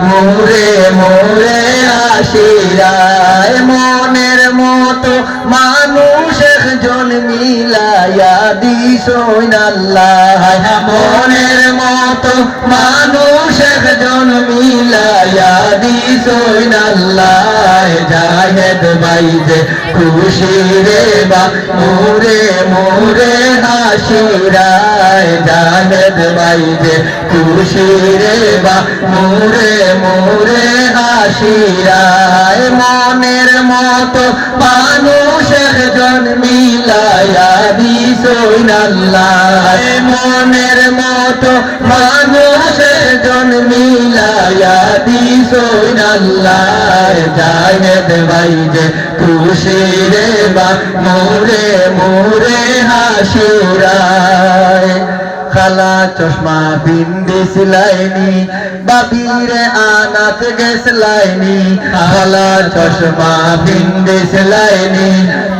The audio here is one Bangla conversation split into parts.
মোরে মোরে মনের মতো মানুষ একজন মিলাইয়া দিস আল্লাহ মনের মতো মানুষ একজন মিলাইয়া দিস আল্লাহ ভাই যে, খুশি রে বা, মোরে মোরে হাসিরায় ভাই যে, খুশি রে বা, মোরে মোরে হাসিরায় মনের মতো মানুষ একজন মিলাইয়া দিস আল্লাহ। মনের মতো মানুষ একজন মিলাইয়া দিস আল্লাহ জাহেদ ভাই যে খুশি রে বা মোরে মোরে হাসুরায়। খালা চশমা বিন্দি সিলাইনি বাবিরে আনাত গেসলাইনি খালা চশমা বিন্দি সিলাইনি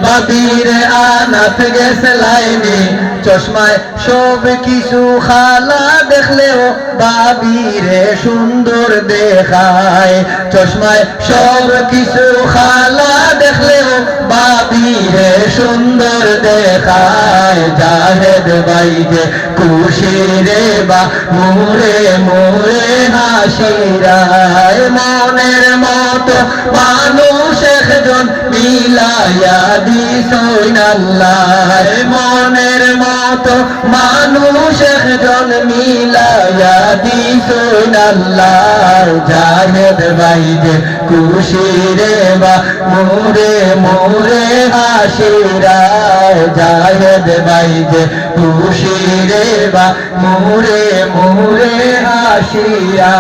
বাবিরে আনাত গেসলাইনি চশমায় সব কিছু খালা দেখলেও বাবিরে সুন্দর দেখায়। চশমায় সব কিছু খালা দেখলেও বাবিরে সুন্দর দেখায়। জাহেদ ভাই যে খুশি রে বা মোরে মোরে হাসিরায় মনের মতো মানুষ মিলাইয়া দিস মনের মতো মানুষ একজন মিলাইয়া দিস আল্লাহ। জাহেদ ভাই যে খুশি রে বা মোরে মোরে হাসিরায় জাহেদ ভাই যে খুশি রে বা মোরে মোরে হাসিরা।